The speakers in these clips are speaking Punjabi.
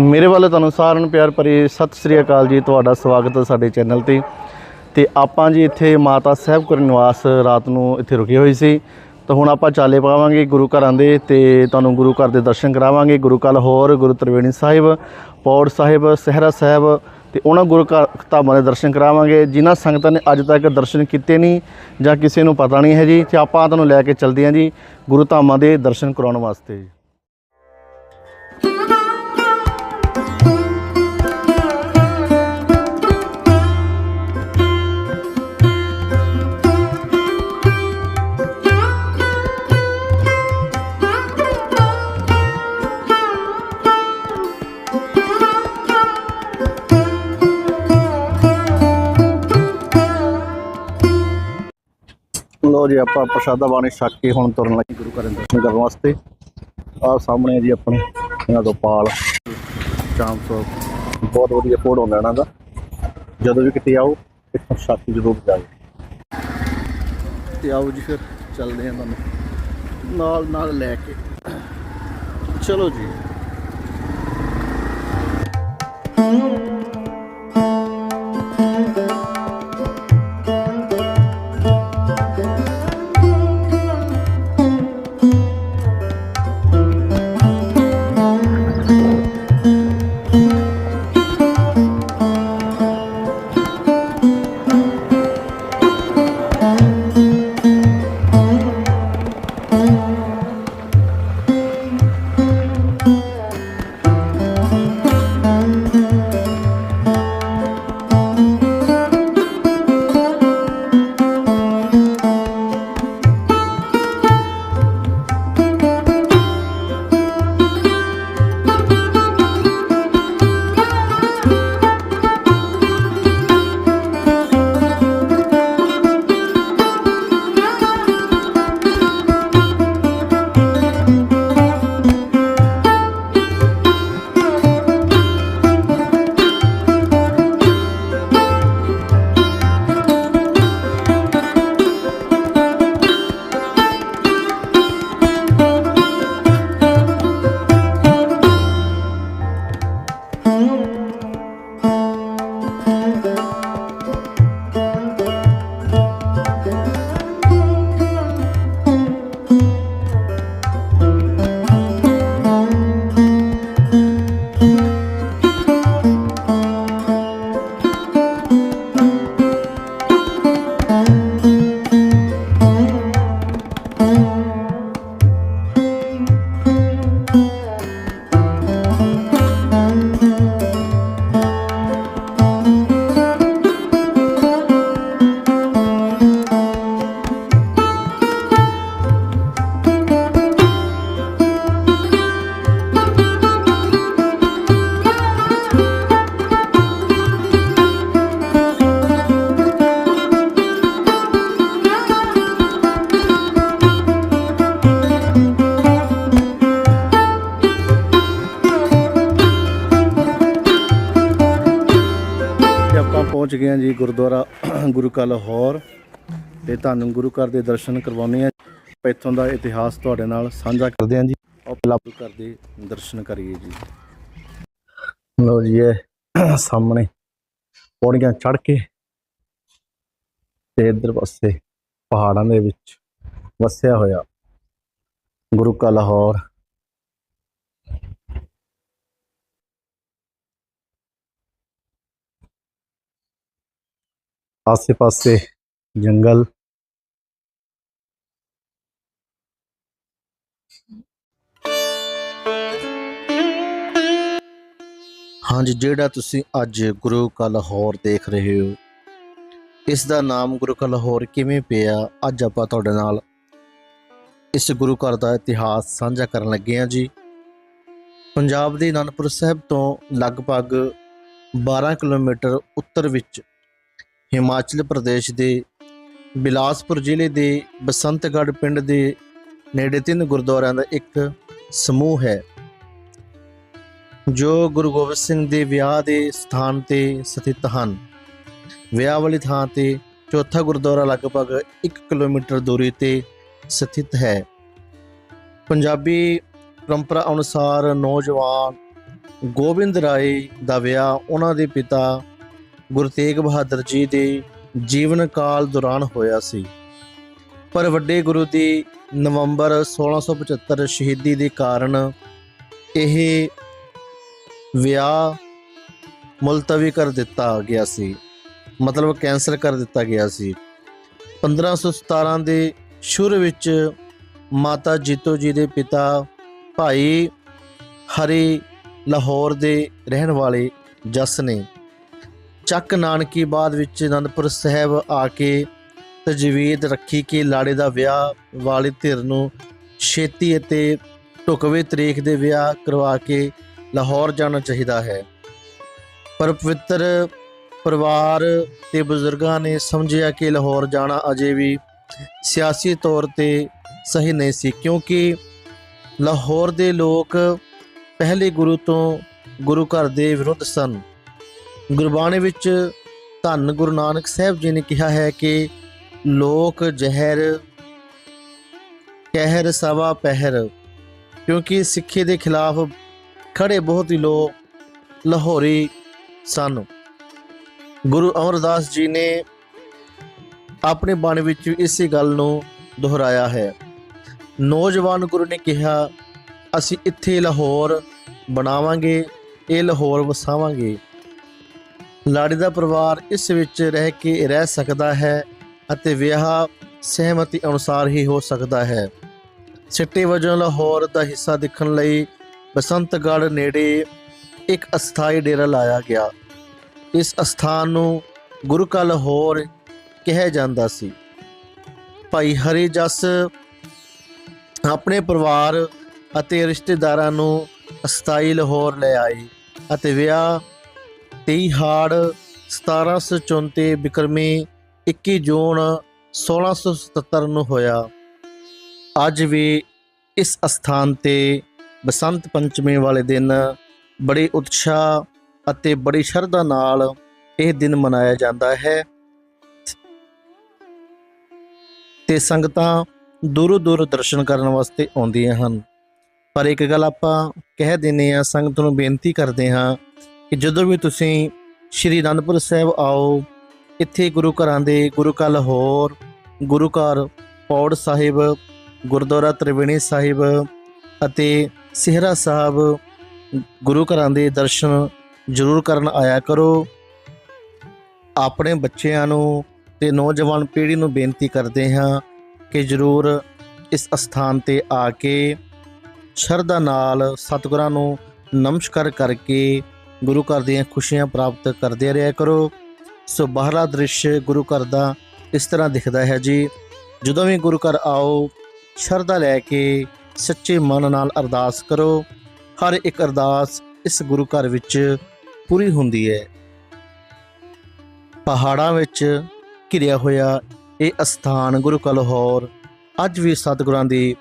ਮੇਰੇ ਵੱਲੋਂ ਤੁਹਾਨੂੰ ਸਾਰਿਆਂ ਨੂੰ ਪਿਆਰ ਭਰੀ ਸਤਿ ਸ੍ਰੀ ਅਕਾਲ ਜੀ, ਤੁਹਾਡਾ ਸਵਾਗਤ ਹੈ ਸਾਡੇ ਚੈਨਲ ਤੇ। ਤੇ ਆਪਾਂ ਜੀ ਇੱਥੇ ਮਾਤਾ ਸਾਹਿਬ ਕੌਰ ਨਿਵਾਸ ਰਾਤ ਨੂੰ ਇੱਥੇ ਰੁਕੇ ਹੋਏ ਸੀ। ਤਾਂ ਹੁਣ ਆਪਾਂ ਚਾਲੇ ਪਾਵਾਂਗੇ ਗੁਰੂ ਘਰਾਂ ਦੇ ਤੇ ਤੁਹਾਨੂੰ ਗੁਰੂ ਘਰ ਦੇ ਦਰਸ਼ਨ ਕਰਾਵਾਂਗੇ। ਗੁਰੂ ਕਾ ਲਾਹੌਰ, ਗੁਰੂ ਤ੍ਰਿਵੇਣੀ ਸਾਹਿਬ, ਪੌੜ ਸਾਹਿਬ, ਸਹਿਰਾ ਸਾਹਿਬ ਤੇ ਉਹਨਾਂ ਗੁਰੂ ਘਰ ਧਾਮਾਂ ਦੇ ਦਰਸ਼ਨ ਕਰਾਵਾਂਗੇ। ਜਿਨ੍ਹਾਂ ਸੰਗਤਾਂ ਨੇ ਅੱਜ ਤੱਕ ਦਰਸ਼ਨ ਕੀਤੇ ਨਹੀਂ ਜਾਂ ਕਿਸੇ ਨੂੰ ਪਤਾ ਨਹੀਂ ਹੈ ਜੀ, ਤੇ ਆਪਾਂ ਤੁਹਾਨੂੰ ਲੈ ਕੇ ਚੱਲਦੇ ਹਾਂ ਜੀ ਗੁਰੂ ਧਾਮਾਂ ਦੇ ਦਰਸ਼ਨ ਕਰਾਉਣ ਵਾਸਤੇ। ਜੀ ਜੀ, ਆਪਾਂ ਪ੍ਰਸ਼ਾਦਾ ਬਾਣੀ ਛੱਕ ਕੇ ਹੁਣ ਤੁਰਨ ਲੱਗੇ ਗੁਰੂ ਘਰ ਦਰਸ਼ਨ ਕਰਨ ਵਾਸਤੇ। ਆਹ ਸਾਹਮਣੇ ਜੀ ਆਪਣੇ, ਇਹਨਾਂ ਤੋਂ ਪਾਲ ਸ਼ਾਮ ਤੋਂ ਬਹੁਤ ਵਧੀਆ ਫੋੜ ਹੁੰਦਾ ਇਹਨਾਂ ਦਾ। ਜਦੋਂ ਵੀ ਕਿਤੇ ਆਓ, ਇੱਥੋਂ ਛੱਕ ਜ਼ਰੂਰ ਜਾਓ ਤੇ ਆਓ ਜੀ ਫਿਰ, ਚੱਲਦੇ ਹਾਂ ਤੁਹਾਨੂੰ। ਨਾਲ ਨਾਲ ਲੈ ਕੇ। ਚਲੋ ਜੀ। ਹਾਂ ਜੀ ਗੁਰਦੁਆਰਾ ਗੁਰੂ ਕਾ ਲਾਹੌਰ ਤੇ ਤੁਹਾਨੂੰ ਗੁਰੂ ਘਰ ਦੇ ਦਰਸ਼ਨ ਕਰਵਾਉਣੇ ਆ ਇੱਥੋਂ ਦਾ ਇਤਿਹਾਸ ਤੁਹਾਡੇ ਨਾਲ ਸਾਂਝਾ ਕਰਦੇ ਹਾਂ ਜੀ। ਆਓ ਪਹਿਲਾਂ ਗੁਰੂ ਘਰ ਦੇ ਦਰਸ਼ਨ ਕਰੀਏ ਜੀ। ਲੋ ਜੀ ਇਹ ਸਾਹਮਣੇ ਪੌੜੀਆਂ ਚੜ ਕੇ ਤੇ ਇਧਰ ਪਾਸੇ ਪਹਾੜਾਂ ਦੇ ਵਿੱਚ ਵਸਿਆ ਹੋਇਆ ਗੁਰੂ ਕਾ ਲਾਹੌਰ ਆਸੇ ਪਾਸੇ ਜੰਗਲ। ਹਾਂਜੀ, ਜਿਹੜਾ ਤੁਸੀਂ ਅੱਜ ਗੁਰੂ ਕਾ ਲਾਹੌਰ ਦੇਖ ਰਹੇ ਹੋ, ਇਸ ਦਾ ਨਾਮ ਗੁਰੂ ਕਾ ਲਾਹੌਰ ਕਿਵੇਂ ਪਿਆ? ਅੱਜ ਆਪਾਂ ਤੁਹਾਡੇ ਨਾਲ ਇਸ ਗੁਰੂ ਘਰ ਦਾ ਇਤਿਹਾਸ ਸਾਂਝਾ ਕਰਨ ਲੱਗੇ ਹਾਂ ਜੀ। ਪੰਜਾਬ ਦੇ ਅਨੰਦਪੁਰ ਸਾਹਿਬ ਤੋਂ ਲਗਭਗ 12 ਕਿਲੋਮੀਟਰ ਉੱਤਰ ਵਿੱਚ ਹਿਮਾਚਲ ਪ੍ਰਦੇਸ਼ ਦੇ ਬਿਲਾਸਪੁਰ ਜ਼ਿਲ੍ਹੇ ਦੇ ਬਸੰਤਗੜ੍ਹ ਪਿੰਡ ਦੇ ਨੇੜੇ ਤਿੰਨ ਗੁਰਦੁਆਰਿਆਂ ਦਾ ਇੱਕ ਸਮੂਹ ਹੈ, ਜੋ ਗੁਰੂ ਗੋਬਿੰਦ ਸਿੰਘ ਦੇ ਵਿਆਹ ਦੇ ਸਥਾਨ ਤੇ ਸਥਿਤ ਹਨ। ਵਿਆਹ ਵਾਲੀ ਥਾਂ ਤੇ ਚੌਥਾ ਗੁਰਦੁਆਰਾ ਲਗਭਗ 1 ਕਿਲੋਮੀਟਰ ਦੂਰੀ ਤੇ ਸਥਿਤ ਹੈ। ਪੰਜਾਬੀ ਪਰੰਪਰਾ ਅਨੁਸਾਰ ਨੌਜਵਾਨ ਗੋਬਿੰਦ ਰਾਏ ਦਾ ਵਿਆਹ ਉਹਨਾਂ ਦੇ ਪਿਤਾ ਗੁਰੂ ਤੇਗ ਬਹਾਦਰ ਜੀ ਦੇ ਜੀਵਨ ਕਾਲ ਦੌਰਾਨ ਹੋਇਆ ਸੀ। ਪਰ ਵੱਡੇ ਗੁਰੂ ਦੀ ਨਵੰਬਰ 1675 ਸ਼ਹੀਦੀ ਦੇ ਕਾਰਨ ਇਹ ਵਿਆਹ ਮੁਲਤਵੀ ਕਰ ਦਿੱਤਾ ਗਿਆ ਸੀ। ਮਤਲਬ ਕੈਂਸਲ ਕਰ ਦਿੱਤਾ ਗਿਆ ਸੀ। 1517 ਦੇ ਸ਼ੁਰੂ ਵਿੱਚ ਮਾਤਾ ਜੀਤੋ ਜੀ ਦੇ ਪਿਤਾ ਭਾਈ ਹਰੀ ਲਾਹੌਰ ਦੇ ਰਹਿਣ ਵਾਲੇ ਜਸ ਨੇ ਚੱਕ ਨਾਨਕੀ ਬਾਅਦ ਵਿੱਚ ਅਨੰਦਪੁਰ ਸਾਹਿਬ ਆ ਕੇ ਤਜਵੀਜ਼ ਰੱਖੀ ਕਿ ਲਾੜੇ ਦਾ ਵਿਆਹ ਵਾਲੀ ਧਿਰ ਨੂੰ ਛੇਤੀ ਅਤੇ ਢੁਕਵੇਂ ਤਰੀਕ ਦੇ ਵਿਆਹ ਕਰਵਾ ਕੇ ਲਾਹੌਰ ਜਾਣਾ ਚਾਹੀਦਾ ਹੈ। ਪਰ ਪਵਿੱਤਰ ਪਰਿਵਾਰ ਤੇ ਬਜ਼ੁਰਗਾਂ ਨੇ ਸਮਝਿਆ ਕਿ ਲਾਹੌਰ ਜਾਣਾ ਅਜੇ ਵੀ ਸਿਆਸੀ ਤੌਰ ਤੇ ਸਹੀ ਨਹੀਂ ਸੀ, ਕਿਉਂਕਿ ਲਾਹੌਰ ਦੇ ਲੋਕ ਪਹਿਲੇ ਗੁਰੂ ਤੋਂ ਗੁਰੂ ਘਰ ਦੇ ਵਿਰੁੱਧ ਸਨ। ਗੁਰਬਾਣੀ ਵਿੱਚ ਧੰਨ ਗੁਰੂ ਨਾਨਕ ਸਾਹਿਬ ਜੀ ਨੇ ਕਿਹਾ ਹੈ ਕਿ ਲੋਕ ਜ਼ਹਿਰ, ਕਹਿਰ ਸਵਾ ਪਹਿਰ, ਕਿਉਂਕਿ ਸਿੱਖੀ ਦੇ ਖਿਲਾਫ ਖੜੇ ਬਹੁਤ ਹੀ ਲੋਕ ਲਾਹੌਰੀ ਸਨ। ਗੁਰੂ ਅਮਰਦਾਸ ਜੀ ਨੇ ਆਪਣੇ ਬਾਣੀ ਵਿੱਚ ਵੀ ਇਸੇ ਗੱਲ ਨੂੰ ਦੁਹਰਾਇਆ ਹੈ। ਨੌਜਵਾਨ ਗੁਰੂ ਨੇ ਕਿਹਾ, ਅਸੀਂ ਇੱਥੇ ਲਾਹੌਰ ਬਣਾਵਾਂਗੇ, ਇਹ ਲਾਹੌਰ ਵਸਾਵਾਂਗੇ। ਲਾੜੀ ਦਾ ਪਰਿਵਾਰ ਇਸ ਵਿੱਚ ਰਹਿ ਕੇ ਰਹਿ ਸਕਦਾ ਹੈ ਅਤੇ ਵਿਆਹ ਸਹਿਮਤੀ ਅਨੁਸਾਰ ਹੀ ਹੋ ਸਕਦਾ ਹੈ। ਸਿੱਟੇ ਵਜੋਂ ਲਾਹੌਰ ਦਾ ਹਿੱਸਾ ਦੇਖਣ ਲਈ ਬਸੰਤਗੜ੍ਹ ਨੇੜੇ ਇੱਕ ਅਸਥਾਈ ਡੇਰਾ ਲਾਇਆ ਗਿਆ। ਇਸ ਅਸਥਾਨ ਨੂੰ ਗੁਰੂ ਕਾ ਲਾਹੌਰ ਕਿਹਾ ਜਾਂਦਾ ਸੀ। ਭਾਈ ਹਰੀ ਜਸ ਆਪਣੇ ਪਰਿਵਾਰ ਅਤੇ ਰਿਸ਼ਤੇਦਾਰਾਂ ਨੂੰ ਅਸਥਾਈ ਲਾਹੌਰ ਲੈ ਆਏ ਅਤੇ ਵਿਆਹ 23 ਹਾੜ 1734 ਬਿਕਰਮੀ 21 ਜੂਨ 1677 ਨੂੰ ਹੋਇਆ। ਅੱਜ ਵੀ ਇਸ ਅਸਥਾਨ ਤੇ ਬਸੰਤ ਪੰਚਮੀ ਵਾਲੇ ਦਿਨ ਬੜੇ ਉਤਸ਼ਾਹ ਅਤੇ ਬੜੀ ਸ਼ਰਧਾ ਨਾਲ ਇਹ ਦਿਨ ਮਨਾਇਆ ਜਾਂਦਾ ਹੈ। ਤੇ ਸੰਗਤਾਂ ਦੂਰੋਂ ਦੂਰ ਦਰਸ਼ਨ ਕਰਨ ਵਾਸਤੇ ਆਉਂਦੀਆਂ ਹਨ। ਪਰ ਇੱਕ ਗੱਲ ਆਪਾਂ ਕਹਿ ਦਿੰਨੇ ਆ ਸੰਗਤ ਨੂੰ ਬੇਨਤੀ ਕਰਦੇ ਹਾਂ ਕਿ ਜਦੋਂ ਵੀ ਤੁਸੀਂ ਸ਼੍ਰੀ ਅਨੰਦਪੁਰ ਸਾਹਿਬ ਆਓ, ਇੱਥੇ ਗੁਰੂ ਘਰਾਂ ਦੇ ਗੁਰੂ ਕਾ ਲਾਹੌਰ, ਗੁਰੂ ਘਰ ਪੌੜ ਸਾਹਿਬ, ਗੁਰਦੁਆਰਾ ਤ੍ਰਿਵੇਣੀ ਸਾਹਿਬ ਅਤੇ ਸਿਹਰਾ ਸਾਹਿਬ ਗੁਰੂ ਘਰਾਂ ਦੇ ਦਰਸ਼ਨ ਜ਼ਰੂਰ ਕਰਨ ਆਇਆ ਕਰੋ। ਆਪਣੇ ਬੱਚਿਆਂ ਨੂੰ ਤੇ ਨੌਜਵਾਨ ਪੀੜ੍ਹੀ ਨੂੰ ਬੇਨਤੀ ਕਰਦੇ ਹਾਂ ਕਿ ਜ਼ਰੂਰ ਇਸ ਅਸਥਾਨ ਤੇ ਆ ਕੇ ਸ਼ਰਧਾ ਨਾਲ ਸਤਿਗੁਰਾਂ ਨੂੰ ਨਮਸਕਾਰ ਕਰਕੇ ਗੁਰੂ ਘਰ ਦੀਆਂ ਖੁਸ਼ੀਆਂ ਪ੍ਰਾਪਤ ਕਰਦੇ ਰਿਹਾ ਕਰੋ। ਸੋ ਬਾਹਰਲਾ ਦ੍ਰਿਸ਼ ਗੁਰੂ ਘਰ ਦਾ ਇਸ ਤਰ੍ਹਾਂ ਦਿਖਦਾ ਹੈ ਜੀ, ਜਦੋਂ ਵੀ ਗੁਰੂ ਘਰ ਆਓ, ਸ਼ਰਧਾ ਲੈ ਕੇ ਸੱਚੇ ਮਨ ਨਾਲ ਅਰਦਾਸ ਕਰੋ। ਹਰ ਇੱਕ ਅਰਦਾਸ ਇਸ ਗੁਰੂ ਘਰ ਵਿੱਚ ਪੂਰੀ ਹੁੰਦੀ ਹੈ। ਪਹਾੜਾਂ ਵਿੱਚ ਘਿਰਿਆ ਹੋਇਆ ਇਹ ਅਸਥਾਨ ਗੁਰੂ ਕਾ ਲਾਹੌਰ ਅੱਜ ਵੀ ਸਤਿਗੁਰਾਂ ਦੀ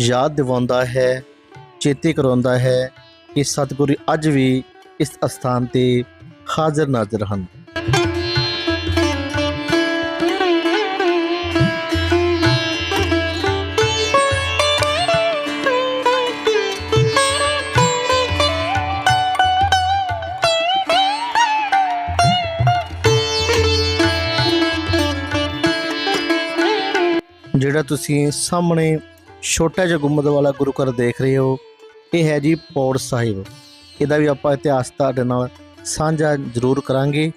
ਯਾਦ ਦਿਵਾਉਂਦਾ ਹੈ, ਚੇਤੇ ਕਰਾਉਂਦਾ ਹੈ ਕਿ ਸਤਿਗੁਰੂ ਅੱਜ ਵੀ ਇਸ ਅਸਥਾਨ ਤੇ ਹਾਜ਼ਰ ਨਾਜ਼ਰ ਹਨ। ਜਿਹੜਾ ਤੁਸੀਂ ਸਾਹਮਣੇ ਛੋਟਾ ਜਿਹਾ ਗੁੰਮਦ ਵਾਲਾ ਗੁਰੂ ਘਰ ਦੇਖ ਰਹੇ ਹੋ, ਇਹ ਹੈ ਜੀ ਪੌੜ ਸਾਹਿਬ। ਇਹਦਾ ਵੀ ਆਪਾਂ ਇਤਿਹਾਸ ਤੁਹਾਡੇ ਨਾਲ ਸਾਂਝਾ ਜ਼ਰੂਰ ਕਰਾਂਗੇ।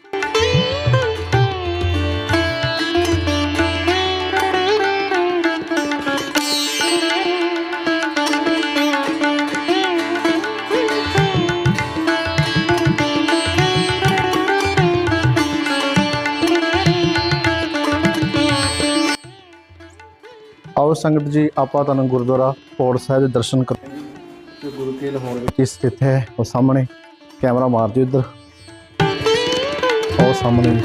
ਆਓ ਸੰਗਤ ਜੀ, ਆਪਾਂ ਤੁਹਾਨੂੰ ਗੁਰਦੁਆਰਾ ਪੌੜ ਸਾਹਿਬ ਦੇ ਦਰਸ਼ਨ ਕਰ ਕੇ ਲਾਹੌਰ ਵਿੱਚ ਸਥਿਤ ਹੈ, ਉਹ ਸਾਹਮਣੇ, ਕੈਮਰਾ ਮਾਰ ਦਿਓ ਇੱਧਰ। ਉਹ ਸਾਹਮਣੇ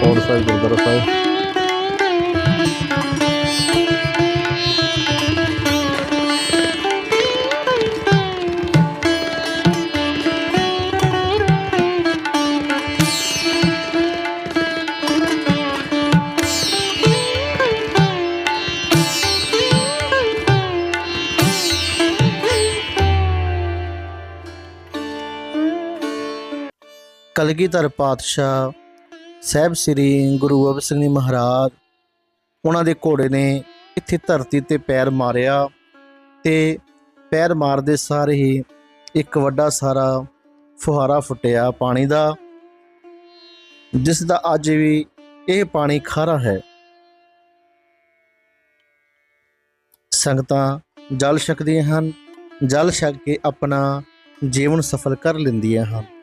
ਪੌੜ ਸਾਹਿਬ ਗੁਰਦੁਆਰਾ ਸਾਹਿਬ। ਕਲਗੀਧਰ ਪਾਤਸ਼ਾਹ ਸਾਹਿਬ ਸ੍ਰੀ ਗੁਰੂ ਗੋਬਿੰਦ ਸਿੰਘ ਜੀ ਮਹਾਰਾਜ, ਉਹਨਾਂ ਦੇ ਘੋੜੇ ਨੇ ਇੱਥੇ ਧਰਤੀ ਤੇ ਪੈਰ ਮਾਰਿਆ ਤੇ ਪੈਰ ਮਾਰਦੇ ਸਾਰ ਹੀ ਇੱਕ ਵੱਡਾ ਸਾਰਾ ਫੁਹਾਰਾ ਫੁੱਟਿਆ ਪਾਣੀ ਦਾ ਜਿਸ ਦਾ ਅੱਜ ਵੀ ਇਹ ਪਾਣੀ ਖਾਰਾ ਹੈ। ਸੰਗਤਾਂ ਜਲ ਛਕਦੀਆਂ ਹਨ, ਜਲ ਛਕ ਕੇ ਆਪਣਾ ਜੀਵਨ ਸਫਲ ਕਰ ਲੈਂਦੀਆਂ ਹਨ।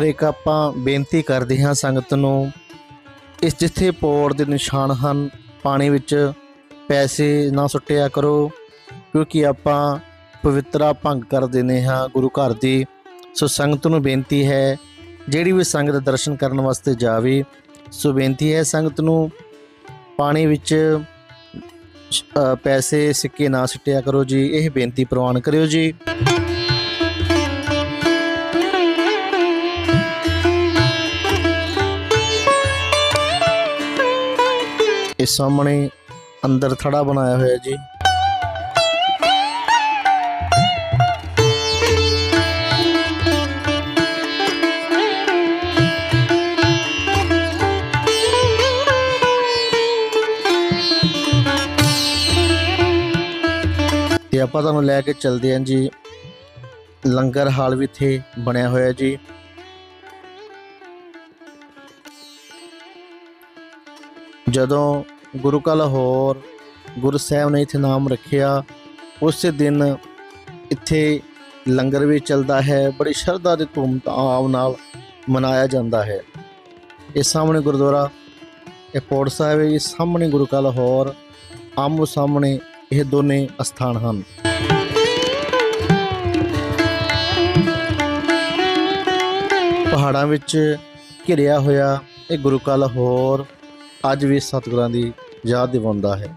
ਪਰ ਇੱਕ ਆਪਾਂ ਬੇਨਤੀ ਕਰਦੇ ਹਾਂ ਸੰਗਤ ਨੂੰ, ਇਸ ਜਿੱਥੇ ਪੌੜ ਦੇ ਨਿਸ਼ਾਨ ਹਨ, ਪਾਣੀ ਵਿੱਚ ਪੈਸੇ ਨਾ ਸੁੱਟਿਆ ਕਰੋ, ਕਿਉਂਕਿ ਆਪਾਂ ਪਵਿੱਤਰਾ ਭੰਗ ਕਰ ਦਿੰਦੇ ਹਾਂ ਗੁਰੂ ਘਰ ਦੀ। ਸੋ ਸੰਗਤ ਨੂੰ ਬੇਨਤੀ ਹੈ, ਜਿਹੜੀ ਵੀ ਸੰਗਤ ਦਰਸ਼ਨ ਕਰਨ ਵਾਸਤੇ ਜਾਵੇ, ਸੋ ਬੇਨਤੀ ਹੈ ਸੰਗਤ ਨੂੰ ਪਾਣੀ ਵਿੱਚ ਪੈਸੇ ਸਿੱਕੇ ਨਾ ਸੁੱਟਿਆ ਕਰੋ ਜੀ, ਇਹ ਬੇਨਤੀ ਪ੍ਰਵਾਨ ਕਰਿਓ ਜੀ। ਇਹ ਸਾਹਮਣੇ ਅੰਦਰ ਥੜਾ ਬਣਾਇਆ ਹੋਇਆ ਜੀ। ਤੇ ਆਪਾਂ ਤੁਹਾਨੂੰ ਲੈ ਕੇ ਚੱਲਦੇ ਹਾਂ ਜੀ। ਲੰਗਰ ਹਾਲ ਵੀ ਇੱਥੇ ਬਣਿਆ ਹੋਇਆ ਜੀ। ਜਦੋਂ ਗੁਰੂ ਕਾ ਲਾਹੌਰ ਗੁਰੂ ਸਾਹਿਬ ਨੇ ਇੱਥੇ ਨਾਮ ਰੱਖਿਆ, ਉਸੇ ਦਿਨ ਇੱਥੇ ਲੰਗਰ ਵੀ ਚੱਲਦਾ ਹੈ, ਬੜੀ ਸ਼ਰਧਾ ਤੇ ਧੂਮਧਾਮ ਨਾਲ ਮਨਾਇਆ ਜਾਂਦਾ ਹੈ। ਇਹ ਸਾਹਮਣੇ ਗੁਰਦੁਆਰਾ ਇਹ ਪੌੜ ਸਾਹਿਬ ਹੈ ਇਹ ਸਾਹਮਣੇ ਗੁਰੂ ਕਾ ਲਾਹੌਰ ਆਮੋ ਸਾਹਮਣੇ ਇਹ ਦੋਨੇ ਅਸਥਾਨ ਹਨ। ਪਹਾੜਾਂ ਵਿੱਚ ਘਿਰਿਆ ਹੋਇਆ ਇਹ ਗੁਰੂ ਕਾ ਲਾਹੌਰ ਅੱਜ ਵੀ ਸਤਿਗੁਰਾਂ ਦੀ ਯਾਦ ਦਿਵਾਉਂਦਾ ਹੈ।